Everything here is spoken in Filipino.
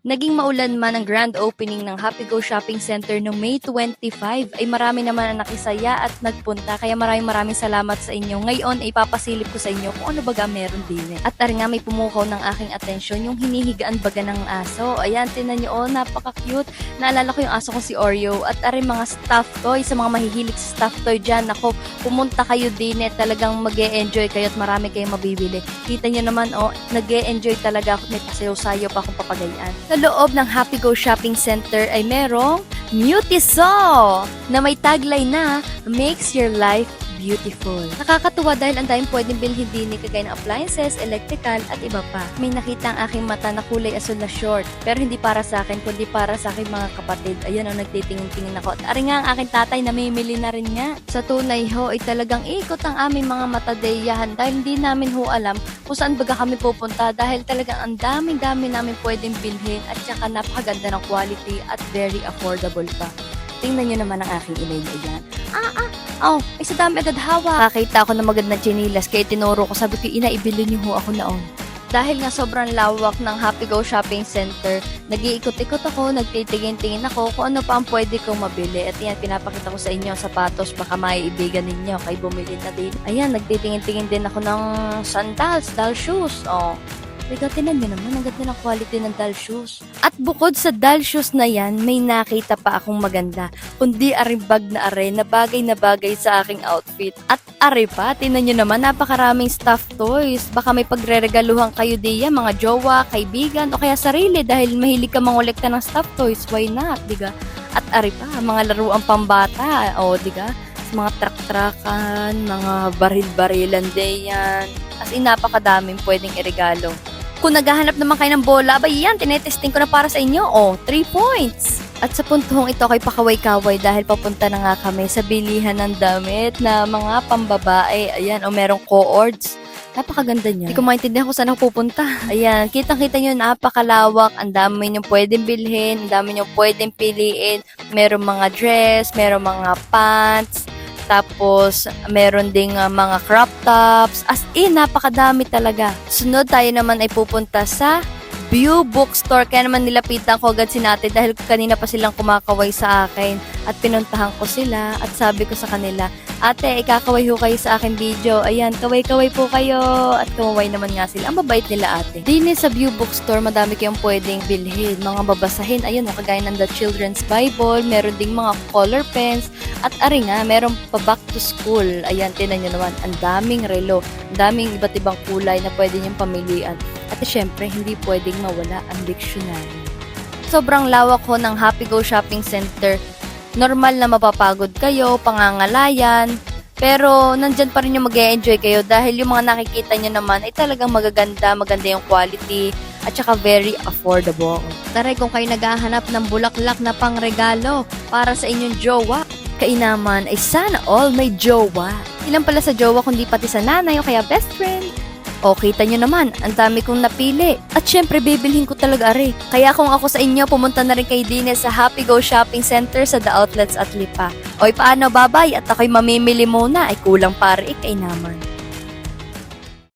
Naging maulan man ang grand opening ng Happy Go Shopping Center noong May 25 ay marami naman ang nakisaya at nagpunta kaya maraming maraming salamat sa inyo. Ngayon ay ipapasilip ko sa inyo kung ano baga meron din eh. At ari nga may pumukaw ng aking atensyon yung hinihigaan baga ng aso. Ayan, tinan nyo, oh, napaka-cute. Naalala ko yung aso ko si Oreo at ari mga stuffed toy sa mga mahihilig sa stuffed toy dyan. Ako, pumunta kayo din eh, talagang mag enjoy kayo at marami kayong mabibili. Kita nyo naman, oh, nag enjoy talaga ako. May pasayaw-sayaw pa akong papagayan. Sa loob ng Happy Go Shopping Center ay merong Mutiso na may tagline na Makes Your Life Beautiful. Nakakatuwa dahil ang daming pwedeng bilhin din ni kagaya ng appliances, electrical at iba pa. May nakita ang aking mata na kulay asul na short pero hindi para sa akin kundi para sa aking mga kapatid. Ayan ang nagtitingin-tingin ako. At ari nga ang aking tatay namimili na rin nga. Sa tunay ho ay talagang ikot ang aming mga matadeyahan dahil hindi namin ho alam kung saan baga kami pupunta dahil talagang ang daming-dami namin pwedeng bilhin at saka napakaganda ng quality at very affordable pa. Tingnan nyo naman ang aking inay na. Ah, ah, oh, ay sa dami agad hawak. Kakita ako ng magandang chinilas kaya tinuro ko, sabi ko, ina, ibili niyo ho ako naon. Dahil nga sobrang lawak ng Happy Go Shopping Center, nag-iikot-ikot ako, nagtitingin-tingin ako kung ano pa ang pwede kong mabili. At yan, pinapakita ko sa inyo sapatos, baka maiibigan ninyo, kay bumili na din. Ayan, nagtitingin-tingin din ako ng sandals, doll shoes. Oh, Teka, tinan nyo naman, ang ganda ng quality ng doll shoes. At bukod sa doll shoes na yan, may nakita pa akong maganda. Kundi aring bag na are na bagay na bagay sa aking outfit. At are pa, tinan nyo naman, napakaraming stuffed toys. Baka may pagre-regaluhan kayo diya, mga jowa, kaibigan, o kaya sarili dahil mahilig ka mangolekta ng stuffed toys. Why not, diga? At are pa, mga laruang pambata, o diga? Mga truck-truckan, mga baril-barilan diyan. As in, napakadaming pwedeng iregalo. Kung naghahanap naman kayo ng bola, ba yan, tinetesting ko na para sa inyo. Oh, 3 points. At sa puntong ito kay pakaway-kaway dahil papunta na nga kami sa bilihan ng damit na mga pambabae. Ayan, o merong co-ords. Napakaganda niya. Hindi ko maintindihan kung saan ako pupunta. Ayan, kitang-kita nyo, napakalawak. Ang dami nyo pwedeng bilhin, ang dami nyo pwedeng piliin. Merong mga dress, merong mga pants, tapos, meron ding uh, mga crop tops. As in, napakadami talaga. Sunod tayo naman ay pupunta sa View Bookstore. Kaya naman nilapitan ko agad si Nate dahil kanina pa silang kumakaway sa akin. At pinuntahan ko sila at sabi ko sa kanila, Ate, ikakaway ho kayo sa aking video. Ayan, kaway-kaway po kayo. At kumaway naman nga sila. Ang babait nila ate. Dini sa View Bookstore, madami kayong pwedeng bilhin. Mga babasahin. Ayun, kagaya ng The Children's Bible. Meron ding mga color pens. At ari nga, meron pa back to school. Ayan, tinan nyo naman. Ang daming relo. Ang daming iba't ibang kulay na pwede nyong pamilian. At syempre, hindi pwedeng mawala ang dictionary. Sobrang lawak ho ng Happy Go Shopping Center normal na mapapagod kayo, pangangalayan, pero nandyan pa rin yung mag enjoy kayo dahil yung mga nakikita nyo naman ay talagang magaganda, maganda yung quality, at saka very affordable. Taray kung kayo naghahanap ng bulaklak na pangregalo para sa inyong jowa, kainaman ay sana all may jowa. Ilan pala sa jowa kundi pati sa nanay o kaya best friend. O, kita nyo naman, ang dami kong napili. At syempre, bibilhin ko talaga are. Kaya kung ako sa inyo, pumunta na rin kay Dine sa Happy Go Shopping Center sa The Outlets at Lipa. Oy, paano babay? At ako'y mamimili muna, ay kulang para ikay naman.